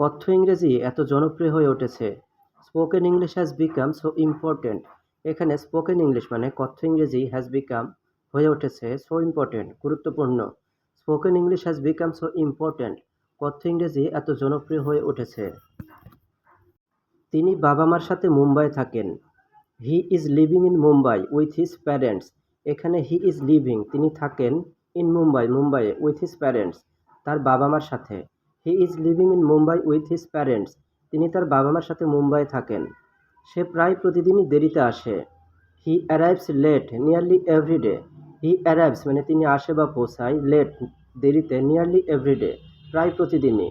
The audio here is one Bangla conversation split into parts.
কথ্য ইংরেজি এত জনপ্রিয় হয়ে উঠেছে। Spoken English has become so important এখানে স্পোকেন ইংলিশ মানে কথ্য ইংরেজি হ্যাজ বিকাম হয়ে উঠেছে সো ইম্পর্টেন্ট গুরুত্বপূর্ণ। Spoken English has become so important কথ্য ইংরেজি এত জনপ্রিয় হয়ে উঠেছে। তিনি বাবা মার সাথে মুম্বাই থাকেন। He is living in Mumbai with his parents এখানে হি ইজ লিভিং তিনি থাকেন ইন মুম্বাই মুম্বাইয়ে উইথ হিজ প্যারেন্টস তার বাবা মার সাথে। He is living in Mumbai with his parents তিনি তার বাবা মার সাথে মুম্বাই থাকেন। সে প্রায় প্রতিদিনই দেরিতে আসে। He arrives late nearly everyday he arrives মানে তিনি আসে বা পৌঁছায় লেট দেরিতে নিয়ারলি এভরিডে প্রায় প্রতিদিনই।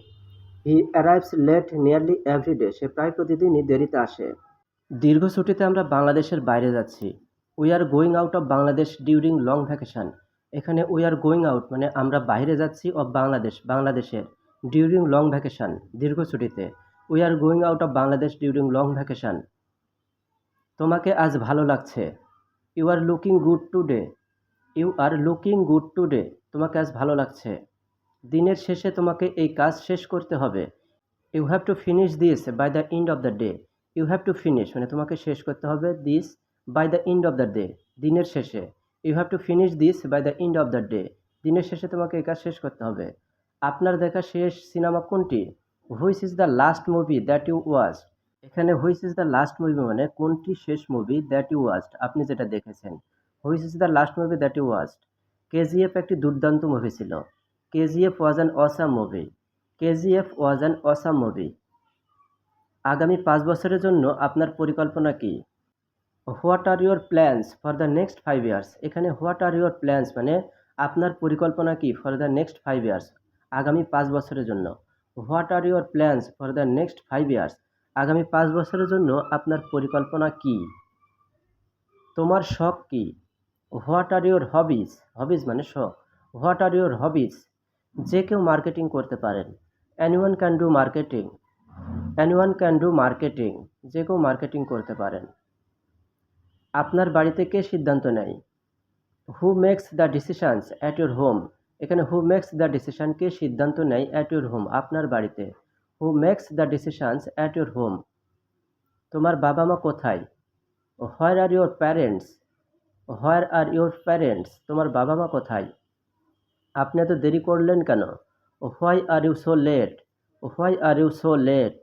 He arrives late nearly everyday সে প্রায় প্রতিদিনই দেরিতে আসে। দীর্ঘ ছুটিতে আমরা বাংলাদেশের বাইরে যাচ্ছি। We are going out of Bangladesh during long vacation এখানে উই আর গোয়িং আউট মানে আমরা বাইরে যাচ্ছি অফ বাংলাদেশ বাংলাদেশের। ডিউরিং লং ভ্যাকেশন দীর্ঘ ছুটিতে। We are going out of Bangladesh during long vacation তোমাকে আজ ভালো লাগছে। You are looking good today you are looking good today তোমাকে আজ ভালো লাগছে। দিনের শেষে তোমাকে এই কাজ শেষ করতে হবে। You have to finish this by the end of the day you have to finish মানে তোমাকে শেষ করতে হবে this by the end of the day দিনের শেষে। You have to finish this by the end of the day দিনের শেষে তোমাকে এই কাজ শেষ করতে হবে। আপনার দেখা শেষ সিনেমা কোনটি? Which is the last movie that you watch এখানে which is the last movie মানে কোনটি শেষ মুভি দ্যাট ইউ ওয়াচড আপনি যেটা দেখেছেন। Which is the last movie that you watched KGF একটি দুর্দান্ত মুভি ছিল। KGF was an awesome movie KGF was an awesome movie আগামী পাঁচ বছরের জন্য আপনার পরিকল্পনা কী? What are your plans for the next five years এখানে হোয়াট আর ইউর প্ল্যান্স মানে আপনার পরিকল্পনা কী for the next five years আগামী পাঁচ বছরের জন্য। What are your plans for the next five years আগামী পাঁচ বছরের জন্য আপনার পরিকল্পনা কী? তোমার শখ কী? What are your hobbies hobbies মানে শখ। হোয়াট আর ইউর হবিজ যে কেউ মার্কেটিং করতে পারেন। Anyone can do marketing anyone can do marketing যে কেউ মার্কেটিং করতে পারেন। আপনার বাড়িতে কে সিদ্ধান্ত নেয়? Who makes the decisions at your home এখানে হু মেক্স দ্য ডিসিশন কে সিদ্ধান্ত নেয় অ্যাট ইউর হোম আপনার বাড়িতে। Who makes the decisions at your home তোমার বাবা মা কোথায়? Where are your parents where are your parents তোমার বাবা মা কোথায়? আপনি এত দেরি করলেন কেন? Why are you so late why are you so late